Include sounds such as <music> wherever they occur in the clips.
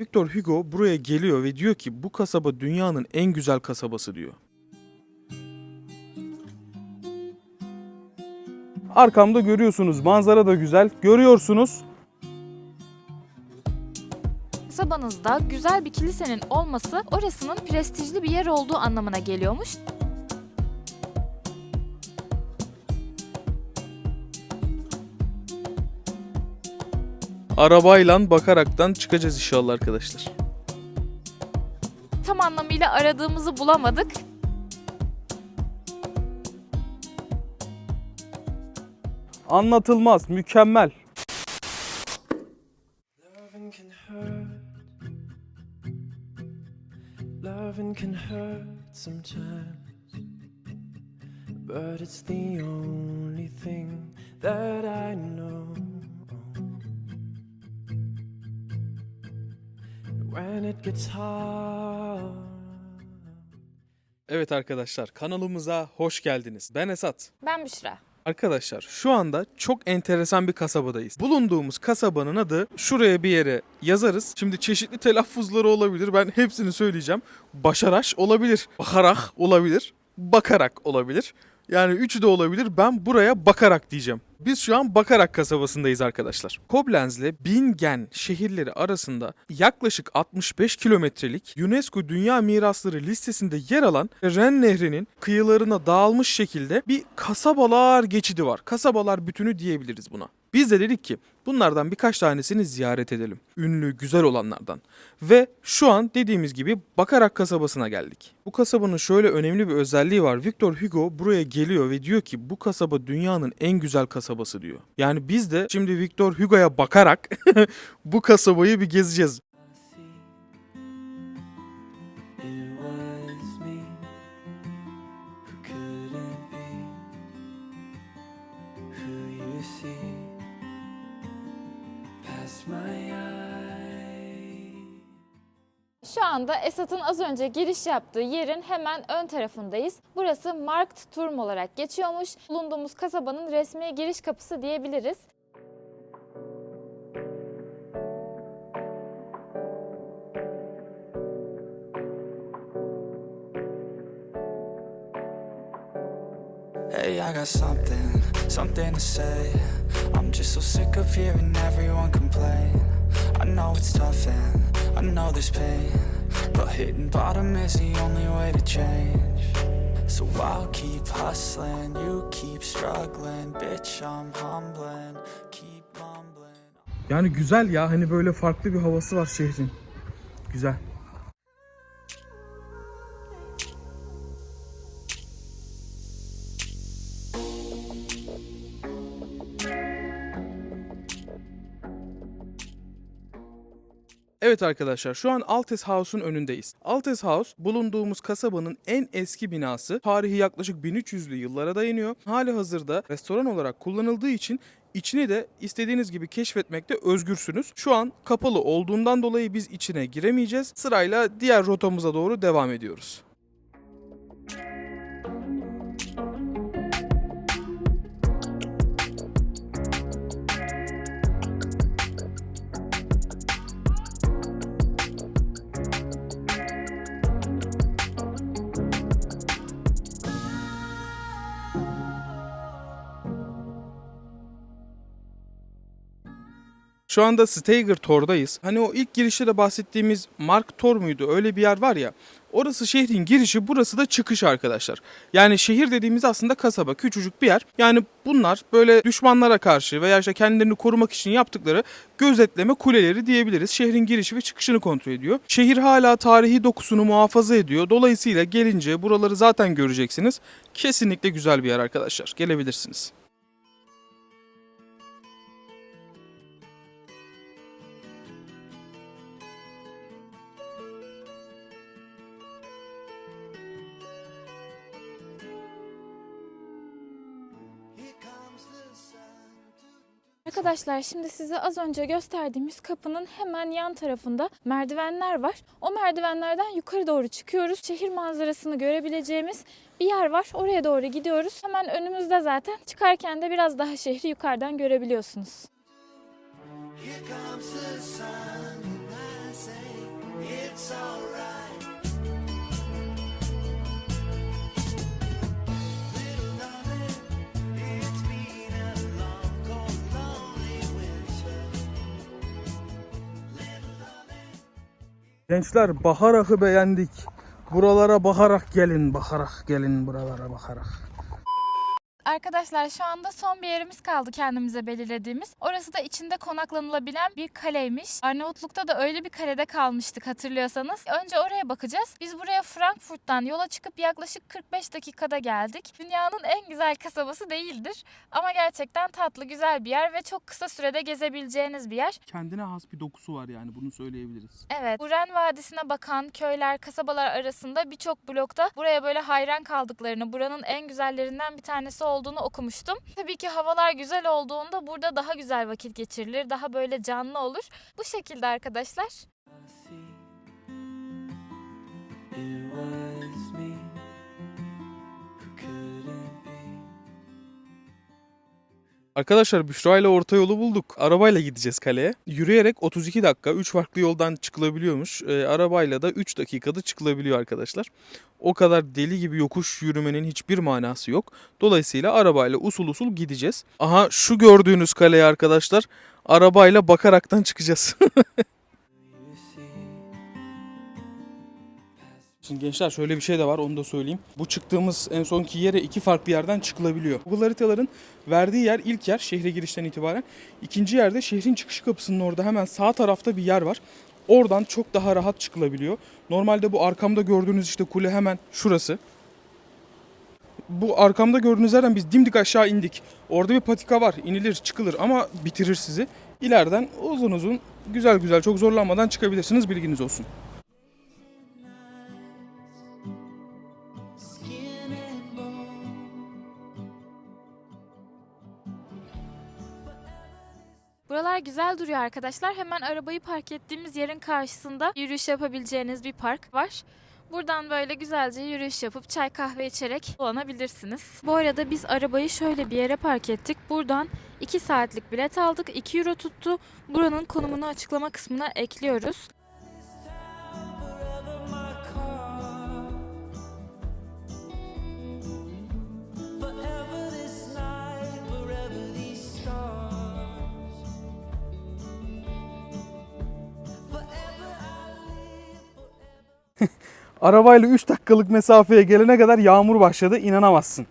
Victor Hugo buraya geliyor ve diyor ki bu kasaba dünyanın en güzel kasabası diyor. Arkamda görüyorsunuz manzara da güzel. Görüyorsunuz Kasabanızda güzel bir kilisenin olması orasının prestijli bir yer olduğu anlamına geliyormuş. Arabayla bakaraktan çıkacağız inşallah arkadaşlar. Tam anlamıyla aradığımızı bulamadık. Anlatılmaz, mükemmel. Loving can hurt. Sometimes. But it's the only thing that I know. When it gets hard. Evet arkadaşlar kanalımıza hoş geldiniz. Ben Esat. Ben Büşra. Arkadaşlar şu anda çok enteresan bir kasabadayız. Bulunduğumuz kasabanın adı şuraya bir yere yazarız. Şimdi çeşitli telaffuzları olabilir. Ben hepsini söyleyeceğim. Başaraş olabilir. Bakarak olabilir. Bakarak olabilir. Yani üçü de olabilir. Ben buraya bakarak diyeceğim. Biz şu an Bakarak kasabasındayız arkadaşlar. Koblenz ile Bingen şehirleri arasında yaklaşık 65 kilometrelik UNESCO Dünya Mirasları listesinde yer alan Ren Nehri'nin kıyılarına dağılmış şekilde bir kasabalar geçidi var. Kasabalar bütünü diyebiliriz buna. Biz de dedik ki bunlardan birkaç tanesini ziyaret edelim. Ünlü, güzel olanlardan. Ve şu an dediğimiz gibi Bakarak kasabasına geldik. Bu kasabanın şöyle önemli bir özelliği var. Victor Hugo buraya geliyor ve diyor ki bu kasaba dünyanın en güzel kasabası diyor. Yani biz de şimdi Victor Hugo'ya bakarak <laughs> bu kasabayı bir gezeceğiz. Şu anda Esat'ın az önce giriş yaptığı yerin hemen ön tarafındayız. Burası Marktturm olarak geçiyormuş. Bulunduğumuz kasabanın resmi giriş kapısı diyebiliriz. Hey, I got something, something to say. I'm just so sick of hearing everyone complain. I know it's tough and I know there's pain, but hitting bottom is the only way to change. So I'll keep hustling, you keep struggling, bitch. I'm humbling, keep mumbling. Yani güzel ya hani böyle farklı bir havası var şehrin. Güzel. Evet arkadaşlar şu an Altes House'un önündeyiz. Altes House bulunduğumuz kasabanın en eski binası. Tarihi yaklaşık 1300'lü yıllara dayanıyor. Hali hazırda restoran olarak kullanıldığı için içini de istediğiniz gibi keşfetmekte özgürsünüz. Şu an kapalı olduğundan dolayı biz içine giremeyeceğiz. Sırayla diğer rotamıza doğru devam ediyoruz. Şu anda Steiger Tor'dayız. Hani o ilk girişte de bahsettiğimiz Mark Tor muydu? Öyle bir yer var ya. Orası şehrin girişi, burası da çıkış arkadaşlar. Yani şehir dediğimiz aslında kasaba, küçücük bir yer. Yani bunlar böyle düşmanlara karşı veya işte kendilerini korumak için yaptıkları gözetleme kuleleri diyebiliriz. Şehrin girişi ve çıkışını kontrol ediyor. Şehir hala tarihi dokusunu muhafaza ediyor. Dolayısıyla gelince buraları zaten göreceksiniz. Kesinlikle güzel bir yer arkadaşlar. Gelebilirsiniz. Arkadaşlar şimdi size az önce gösterdiğimiz kapının hemen yan tarafında merdivenler var. O merdivenlerden yukarı doğru çıkıyoruz. Şehir manzarasını görebileceğimiz bir yer var. Oraya doğru gidiyoruz. Hemen önümüzde zaten. Çıkarken de biraz daha şehri yukarıdan görebiliyorsunuz. Here comes the sun, and I Gençler bahar akı beğendik. Buralara bakarak gelin, bakarak gelin buralara bakarak. Arkadaşlar şu anda son bir yerimiz kaldı kendimize belirlediğimiz. Orası da içinde konaklanılabilen bir kaleymiş. Arnavutluk'ta da öyle bir kalede kalmıştık hatırlıyorsanız. Önce oraya bakacağız. Biz buraya Frankfurt'tan yola çıkıp yaklaşık 45 dakikada geldik. Dünyanın en güzel kasabası değildir. Ama gerçekten tatlı, güzel bir yer ve çok kısa sürede gezebileceğiniz bir yer. Kendine has bir dokusu var yani bunu söyleyebiliriz. Evet. Bu Ren Vadisi'ne bakan köyler, kasabalar arasında birçok blokta buraya böyle hayran kaldıklarını, buranın en güzellerinden bir tanesi olduğunu okumuştum. Tabii ki havalar güzel olduğunda burada daha güzel vakit geçirilir, daha böyle canlı olur. Bu şekilde arkadaşlar. Arkadaşlar Büşra ile orta yolu bulduk. Arabayla gideceğiz kaleye. Yürüyerek 32 dakika 3 farklı yoldan çıkılabiliyormuş. Ee, arabayla da 3 dakikada çıkılabiliyor arkadaşlar. O kadar deli gibi yokuş yürümenin hiçbir manası yok. Dolayısıyla arabayla usul usul gideceğiz. Aha şu gördüğünüz kaleye arkadaşlar arabayla bakaraktan çıkacağız. <laughs> Şimdi gençler şöyle bir şey de var onu da söyleyeyim. Bu çıktığımız en sonki yere iki farklı yerden çıkılabiliyor. Google haritaların verdiği yer ilk yer şehre girişten itibaren. İkinci yerde şehrin çıkış kapısının orada hemen sağ tarafta bir yer var. Oradan çok daha rahat çıkılabiliyor. Normalde bu arkamda gördüğünüz işte kule hemen şurası. Bu arkamda gördüğünüz yerden biz dimdik aşağı indik. Orada bir patika var. inilir çıkılır ama bitirir sizi. İleriden uzun uzun güzel güzel çok zorlanmadan çıkabilirsiniz bilginiz olsun. Buralar güzel duruyor arkadaşlar. Hemen arabayı park ettiğimiz yerin karşısında yürüyüş yapabileceğiniz bir park var. Buradan böyle güzelce yürüyüş yapıp çay kahve içerek dolanabilirsiniz. Bu arada biz arabayı şöyle bir yere park ettik. Buradan 2 saatlik bilet aldık. 2 euro tuttu. Buranın konumunu açıklama kısmına ekliyoruz. Arabayla 3 dakikalık mesafeye gelene kadar yağmur başladı inanamazsın.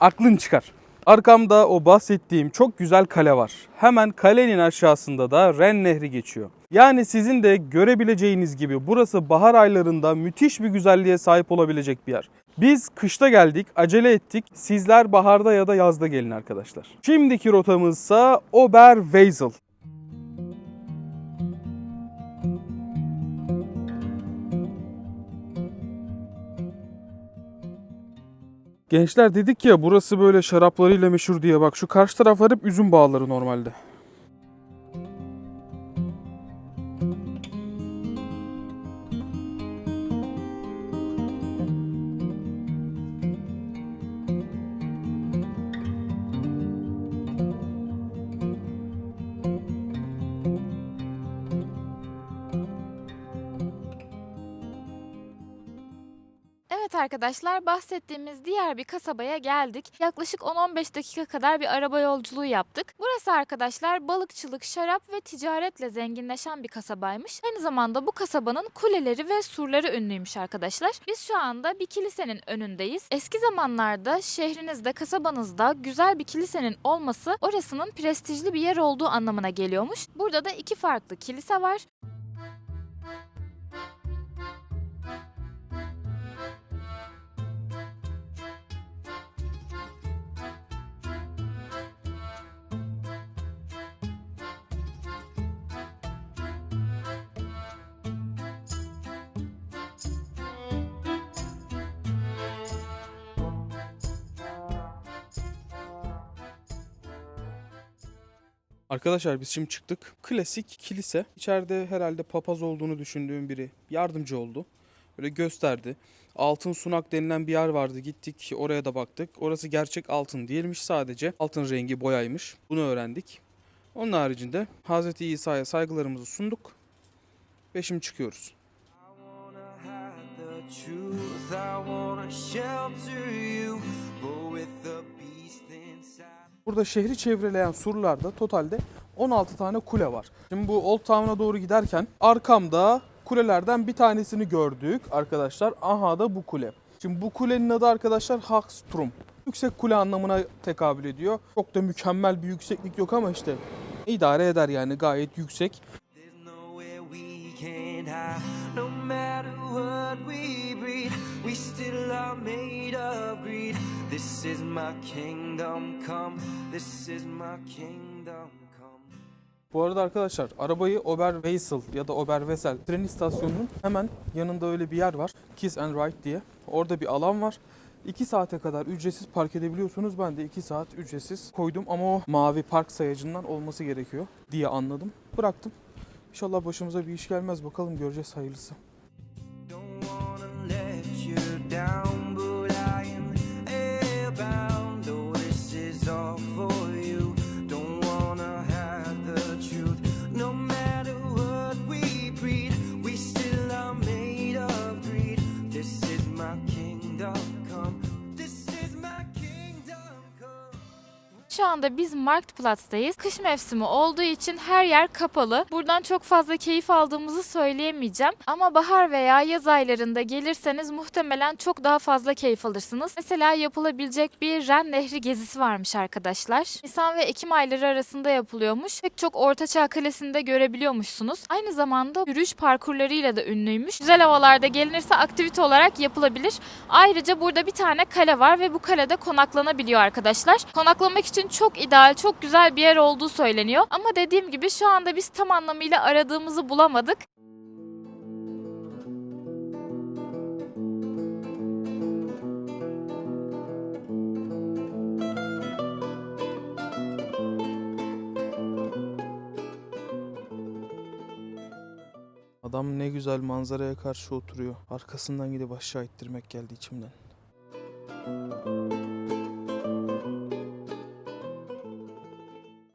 Aklın çıkar. Arkamda o bahsettiğim çok güzel kale var. Hemen kalenin aşağısında da Ren Nehri geçiyor. Yani sizin de görebileceğiniz gibi burası bahar aylarında müthiş bir güzelliğe sahip olabilecek bir yer. Biz kışta geldik, acele ettik. Sizler baharda ya da yazda gelin arkadaşlar. Şimdiki rotamızsa Oberweisel. Gençler dedik ya burası böyle şaraplarıyla meşhur diye bak şu karşı taraflar hep üzüm bağları normalde. Arkadaşlar bahsettiğimiz diğer bir kasabaya geldik. Yaklaşık 10-15 dakika kadar bir araba yolculuğu yaptık. Burası arkadaşlar balıkçılık, şarap ve ticaretle zenginleşen bir kasabaymış. Aynı zamanda bu kasabanın kuleleri ve surları ünlüymüş arkadaşlar. Biz şu anda bir kilisenin önündeyiz. Eski zamanlarda şehrinizde, kasabanızda güzel bir kilisenin olması orasının prestijli bir yer olduğu anlamına geliyormuş. Burada da iki farklı kilise var. Arkadaşlar biz şimdi çıktık. Klasik kilise. İçeride herhalde papaz olduğunu düşündüğüm biri yardımcı oldu. Böyle gösterdi. Altın sunak denilen bir yer vardı. Gittik oraya da baktık. Orası gerçek altın değilmiş sadece. Altın rengi boyaymış. Bunu öğrendik. Onun haricinde Hz. İsa'ya saygılarımızı sunduk. ve şimdi çıkıyoruz. I wanna hide the truth. I wanna Burada şehri çevreleyen surlarda totalde 16 tane kule var. Şimdi bu Old Town'a doğru giderken arkamda kulelerden bir tanesini gördük arkadaşlar. Aha da bu kule. Şimdi bu kulenin adı arkadaşlar Hagstrom. Yüksek kule anlamına tekabül ediyor. Çok da mükemmel bir yükseklik yok ama işte idare eder yani gayet yüksek. No we still are made of greed. This is my kingdom come. This is my kingdom. Bu arada arkadaşlar arabayı Oberwesel ya da Oberwesel tren istasyonunun hemen yanında öyle bir yer var. Kiss and Ride diye. Orada bir alan var. 2 saate kadar ücretsiz park edebiliyorsunuz. Ben de 2 saat ücretsiz koydum ama o mavi park sayacından olması gerekiyor diye anladım. Bıraktım. İnşallah başımıza bir iş gelmez. Bakalım göreceğiz hayırlısı. Down, Şu anda biz Marktplatz'tayız. Kış mevsimi olduğu için her yer kapalı. Buradan çok fazla keyif aldığımızı söyleyemeyeceğim. Ama bahar veya yaz aylarında gelirseniz muhtemelen çok daha fazla keyif alırsınız. Mesela yapılabilecek bir Ren Nehri gezisi varmış arkadaşlar. Nisan ve Ekim ayları arasında yapılıyormuş. Pek çok Ortaçağ Kalesi'nde görebiliyormuşsunuz. Aynı zamanda yürüyüş parkurlarıyla da ünlüymüş. Güzel havalarda gelinirse aktivite olarak yapılabilir. Ayrıca burada bir tane kale var ve bu kalede konaklanabiliyor arkadaşlar. Konaklamak için çok ideal, çok güzel bir yer olduğu söyleniyor. Ama dediğim gibi şu anda biz tam anlamıyla aradığımızı bulamadık. Adam ne güzel manzaraya karşı oturuyor. Arkasından gidip aşağı ittirmek geldi içimden.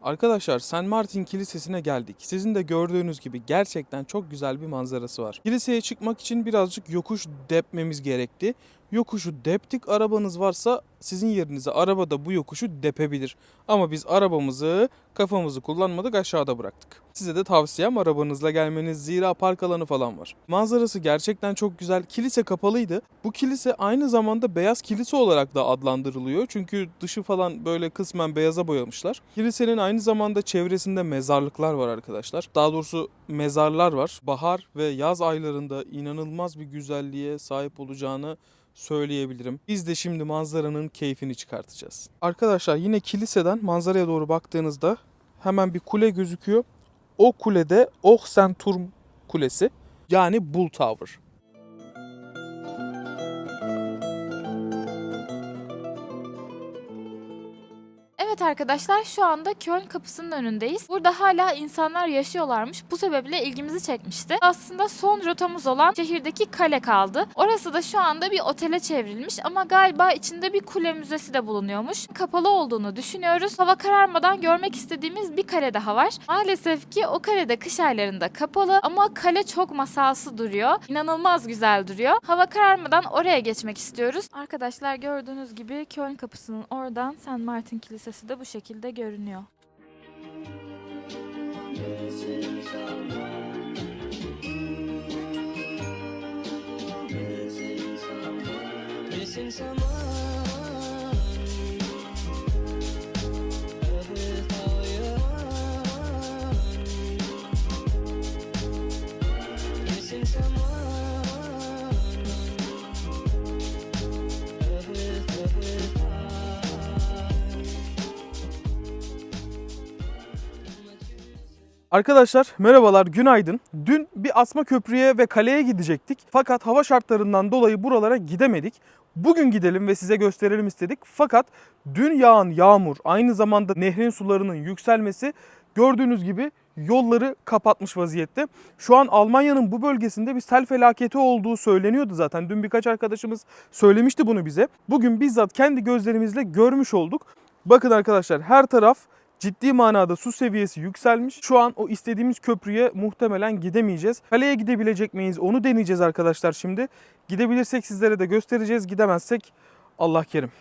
Arkadaşlar St. Martin Kilisesi'ne geldik. Sizin de gördüğünüz gibi gerçekten çok güzel bir manzarası var. Kiliseye çıkmak için birazcık yokuş depmemiz gerekti. Yokuşu deptik arabanız varsa sizin yerinize arabada bu yokuşu depebilir. Ama biz arabamızı kafamızı kullanmadık aşağıda bıraktık. Size de tavsiyem arabanızla gelmeniz zira park alanı falan var. Manzarası gerçekten çok güzel. Kilise kapalıydı. Bu kilise aynı zamanda beyaz kilise olarak da adlandırılıyor. Çünkü dışı falan böyle kısmen beyaza boyamışlar. Kilisenin aynı zamanda çevresinde mezarlıklar var arkadaşlar. Daha doğrusu mezarlar var. Bahar ve yaz aylarında inanılmaz bir güzelliğe sahip olacağını söyleyebilirim. Biz de şimdi manzaranın keyfini çıkartacağız. Arkadaşlar yine kiliseden manzaraya doğru baktığınızda hemen bir kule gözüküyor. O kulede Ochsenturm Kulesi yani Bull Tower. Evet arkadaşlar şu anda Köln kapısının önündeyiz. Burada hala insanlar yaşıyorlarmış. Bu sebeple ilgimizi çekmişti. Aslında son rotamız olan şehirdeki kale kaldı. Orası da şu anda bir otele çevrilmiş ama galiba içinde bir kule müzesi de bulunuyormuş. Kapalı olduğunu düşünüyoruz. Hava kararmadan görmek istediğimiz bir kale daha var. Maalesef ki o kale de kış aylarında kapalı ama kale çok masalsı duruyor. İnanılmaz güzel duruyor. Hava kararmadan oraya geçmek istiyoruz. Arkadaşlar gördüğünüz gibi Köln kapısının oradan St. Martin Kilisesi de bu şekilde görünüyor. Missing Arkadaşlar merhabalar, günaydın. Dün bir asma köprüye ve kaleye gidecektik. Fakat hava şartlarından dolayı buralara gidemedik. Bugün gidelim ve size gösterelim istedik. Fakat dün yağan yağmur, aynı zamanda nehrin sularının yükselmesi gördüğünüz gibi yolları kapatmış vaziyette. Şu an Almanya'nın bu bölgesinde bir sel felaketi olduğu söyleniyordu zaten. Dün birkaç arkadaşımız söylemişti bunu bize. Bugün bizzat kendi gözlerimizle görmüş olduk. Bakın arkadaşlar her taraf Ciddi manada su seviyesi yükselmiş. Şu an o istediğimiz köprüye muhtemelen gidemeyeceğiz. Kaleye gidebilecek miyiz onu deneyeceğiz arkadaşlar şimdi. Gidebilirsek sizlere de göstereceğiz. Gidemezsek Allah kerim.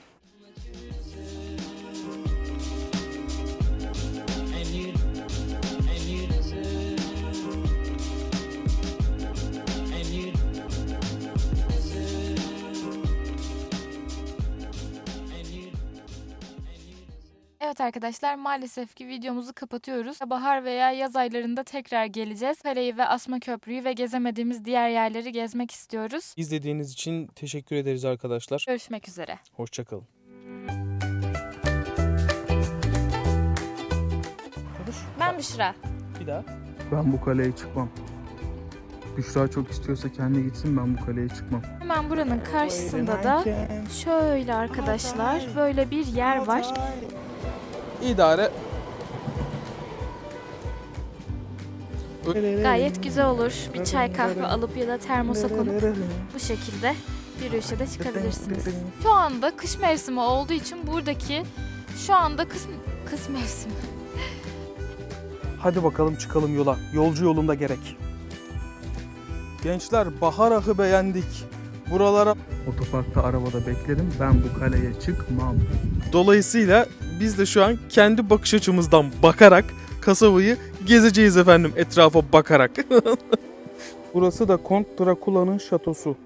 Evet arkadaşlar maalesef ki videomuzu kapatıyoruz. Bahar veya yaz aylarında tekrar geleceğiz. Kaleyi ve Asma Köprüyü ve gezemediğimiz diğer yerleri gezmek istiyoruz. İzlediğiniz için teşekkür ederiz arkadaşlar. Görüşmek üzere. Hoşçakalın. Ben Büşra. Bir daha. Ben bu kaleye çıkmam. Büşra çok istiyorsa kendi gitsin ben bu kaleye çıkmam. Hemen buranın karşısında da şöyle arkadaşlar böyle bir yer var. İdare. Gayet güzel olur. Bir çay kahve alıp ya da termosa konup bu şekilde yürüyüşe de çıkabilirsiniz. Şu anda kış mevsimi olduğu için buradaki şu anda kış, kış mevsimi. Hadi bakalım çıkalım yola. Yolcu yolunda gerek. Gençler bahar ahı beğendik. Buralara otoparkta arabada beklerim. Ben bu kaleye çıkmam. Dolayısıyla biz de şu an kendi bakış açımızdan bakarak kasabayı gezeceğiz efendim etrafa bakarak. <laughs> Burası da Kont Drakula'nın şatosu.